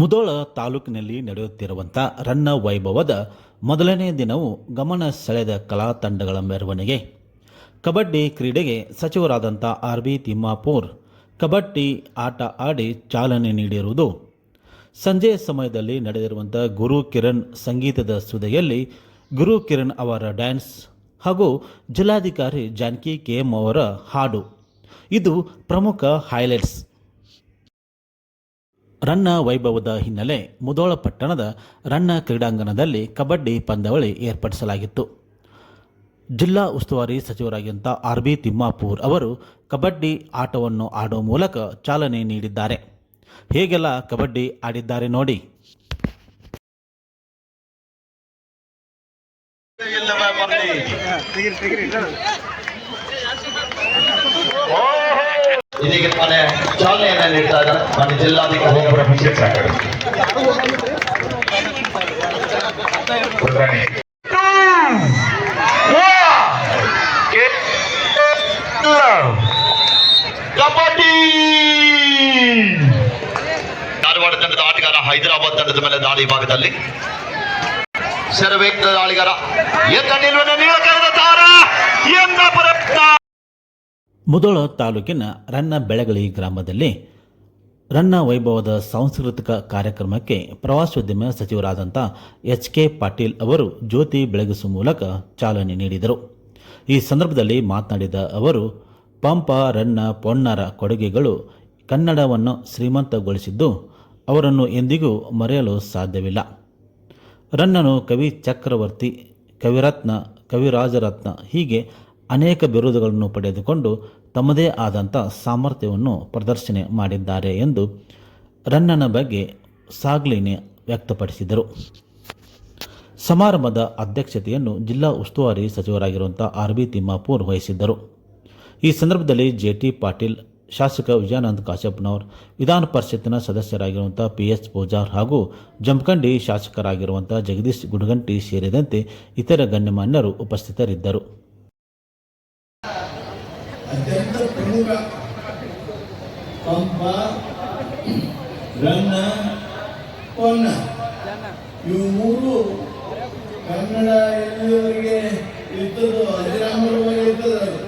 ಮುದೋಳ ತಾಲೂಕಿನಲ್ಲಿ ನಡೆಯುತ್ತಿರುವಂಥ ರನ್ನ ವೈಭವದ ಮೊದಲನೇ ದಿನವು ಗಮನ ಸೆಳೆದ ಕಲಾ ತಂಡಗಳ ಮೆರವಣಿಗೆ. ಕಬಡ್ಡಿ ಕ್ರೀಡೆಗೆ ಸಚಿವರಾದಂಥ ಆರ್ ಬಿ ತಿಮ್ಮಾಪೂರ್ ಕಬಡ್ಡಿ ಆಟ ಆಡಿ ಚಾಲನೆ ನೀಡಿರುವುದು. ಸಂಜೆ ಸಮಯದಲ್ಲಿ ನಡೆದಿರುವಂಥ ಗುರು ಕಿರಣ್ ಸಂಗೀತದ ಸುದೆಯಲ್ಲಿ ಗುರು ಕಿರಣ್ ಅವರ ಡ್ಯಾನ್ಸ್ ಹಾಗೂ ಜಿಲ್ಲಾಧಿಕಾರಿ ಜಾನಕಿ ಕೆ ಎಂ ಅವರ ಹಾಡು. ಇದು ಪ್ರಮುಖ ಹೈಲೈಟ್ಸ್. ರನ್ನ ವೈಭವದ ಹಿನ್ನೆಲೆ ಮುದೋಳ ಪಟ್ಟಣದ ರನ್ನ ಕ್ರೀಡಾಂಗಣದಲ್ಲಿ ಕಬಡ್ಡಿ ಪಂದ್ಯಾವಳಿ ಏರ್ಪಡಿಸಲಾಗಿತ್ತು. ಜಿಲ್ಲಾ ಉಸ್ತುವಾರಿ ಸಚಿವರಾಗಿದ್ದ ಆರ್ ಬಿ ತಿಮ್ಮಾಪೂರ್ ಅವರು ಕಬಡ್ಡಿ ಆಟವನ್ನು ಆಡುವ ಮೂಲಕ ಚಾಲನೆ ನೀಡಿದ್ದಾರೆ. ಹೇಗೆಲ್ಲ ಕಬಡ್ಡಿ ಆಡಿದ್ದಾರೆ ನೋಡಿ. ಇಲ್ಲವ ಬರ್ಲಿ ಇದೀಗ ಮನೆ ಚಾಲನೆಯನ್ನ ನೀಡ್ತಾ ಇದ್ದಾರೆ ಮನೆ ಜಿಲ್ಲಾಧಿಕಾರಿ ಒಬ್ಬರ ವಿಶೇಷ ಉದ್ರಾಣಿ ಕಬಡ್ಡಿ ಧಾರವಾಡ ತಂಡದ ಆಟಗಾರ ಹೈದರಾಬಾದ್ ತಂಡದ ಮೇಲೆ ದಾಳಿ ಭಾಗದಲ್ಲಿ ಶರವೇಗ ದಾಳಿಗಾರ ಎದ್ದ ನಿಲುವನ್ನು ನೀಳಕರದ ತಾರ ಎಂದ ಪ್ರಯತ್ನ ಮುದೋಳ ತಾಲೂಕಿನ ರನ್ನ ಬೆಳಗಳಿ ಗ್ರಾಮದಲ್ಲಿ ರನ್ನ ವೈಭವದ ಸಾಂಸ್ಕೃತಿಕ ಕಾರ್ಯಕ್ರಮಕ್ಕೆ ಪ್ರವಾಸೋದ್ಯಮ ಸಚಿವರಾದಂಥ ಎಚ್ ಕೆ ಪಾಟೀಲ್ ಅವರು ಜ್ಯೋತಿ ಬೆಳಗಿಸುವ ಮೂಲಕ ಚಾಲನೆ ನೀಡಿದರು. ಈ ಸಂದರ್ಭದಲ್ಲಿ ಮಾತನಾಡಿದ ಅವರು, ಪಂಪ, ರನ್ನ, ಪೊನ್ನರ ಕೊಡುಗೆಗಳು ಕನ್ನಡವನ್ನು ಶ್ರೀಮಂತಗೊಳಿಸಿದ್ದು ಅವರನ್ನು ಎಂದಿಗೂ ಮರೆಯಲು ಸಾಧ್ಯವಿಲ್ಲ. ರನ್ನನು ಕವಿ ಚಕ್ರವರ್ತಿ, ಕವಿರತ್ನ, ಕವಿರಾಜರತ್ನ ಹೀಗೆ ಅನೇಕ ಬಿರುದುಗಳನ್ನು ಪಡೆದುಕೊಂಡು ತಮ್ಮದೇ ಆದಂಥ ಸಾಮರ್ಥ್ಯವನ್ನು ಪ್ರದರ್ಶನೆ ಮಾಡಿದ್ದಾರೆ ಎಂದು ರನ್ನನ ಬಗ್ಗೆ ಸಾಗ್ಲಿನಿ ವ್ಯಕ್ತಪಡಿಸಿದರು. ಸಮಾರಂಭದ ಅಧ್ಯಕ್ಷತೆಯನ್ನು ಜಿಲ್ಲಾ ಉಸ್ತುವಾರಿ ಸಚಿವರಾಗಿರುವಂಥ ಆರ್ ಬಿ ತಿಮ್ಮಾಪೂರ್ ವಹಿಸಿದ್ದರು. ಈ ಸಂದರ್ಭದಲ್ಲಿ ಜೆ ಟಿ ಪಾಟೀಲ್, ಶಾಸಕ ವಿಜಯಾನಂದ ಕಾಶಪ್ಪನವರ್ ವಿಧಾನ ಪರಿಷತ್ತಿನ ಸದಸ್ಯರಾಗಿರುವಂಥ ಪಿ ಎಸ್ ಪೂಜಾರ್ ಹಾಗೂ ಜಮಖಂಡಿ ಶಾಸಕರಾಗಿರುವಂಥ ಜಗದೀಶ್ ಗುಡಗಂಟಿ ಸೇರಿದಂತೆ ಇತರ ಗಣ್ಯಮಾನ್ಯರು ಉಪಸ್ಥಿತರಿದ್ದರು. ಅತ್ಯಂತ ಪ್ರಮುಖ ಪಂಪ ರನ್ನ ಪೊನ್ನ. ಇವು ಮೂರು ಕನ್ನಡ ಎಲ್ಲಿಯವರೆಗೆ ಇದ್ದದ್ದು ಅಜರಾಮರವಾಗಿ ಇರ್ತದೆ ಅದು.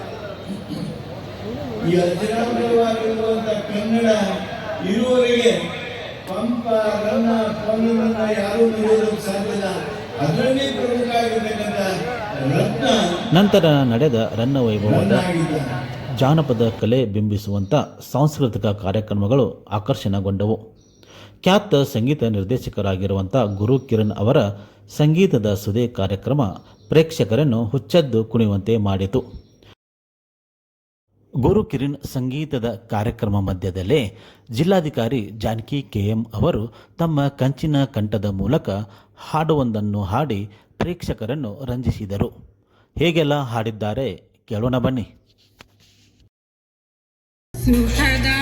ಈ ಅಜರಾಮರವಾಗಿರುವಂಥ ಕನ್ನಡ ಇರುವವರಿಗೆ ಪಂಪ ರನ್ನ ಪೊನ್ನರನ್ನ ಯಾರೂ ನಡೆಯೋದಕ್ಕೆ ಸಾಧ್ಯ ಇಲ್ಲ. ಅದರಲ್ಲಿ ಪ್ರಮುಖ ಆಗಿರ್ತಕ್ಕಂಥ ರತ್ನ ನಂತರ ನಡೆದ ರನ್ನ ವೈಭವದ ಜಾನಪದ ಕಲೆ ಬಿಂಬಿಸುವಂಥ ಸಾಂಸ್ಕೃತಿಕ ಕಾರ್ಯಕ್ರಮಗಳು ಆಕರ್ಷಣೆಗೊಂಡವು. ಖ್ಯಾತ ಸಂಗೀತ ನಿರ್ದೇಶಕರಾಗಿರುವಂಥ ಗುರು ಕಿರಣ್ ಅವರ ಸಂಗೀತದ ಸುದೇ ಕಾರ್ಯಕ್ರಮ ಪ್ರೇಕ್ಷಕರನ್ನು ಹುಚ್ಚದ್ದು ಕುಣಿಯುವಂತೆ ಮಾಡಿತು. ಗುರು ಕಿರಣ್ ಸಂಗೀತದ ಕಾರ್ಯಕ್ರಮ ಮಧ್ಯದಲ್ಲೇ ಜಿಲ್ಲಾಧಿಕಾರಿ ಜಾನಕಿ ಕೆಎಂ ಅವರು ತಮ್ಮ ಕಂಚಿನ ಕಂಠದ ಮೂಲಕ ಹಾಡುವೊಂದನ್ನು ಹಾಡಿ ಪ್ರೇಕ್ಷಕರನ್ನು ರಂಜಿಸಿದರು. ಹೇಗೆಲ್ಲ ಹಾಡಿದ್ದಾರೆ ಕೇಳೋಣ ಬನ್ನಿ. to her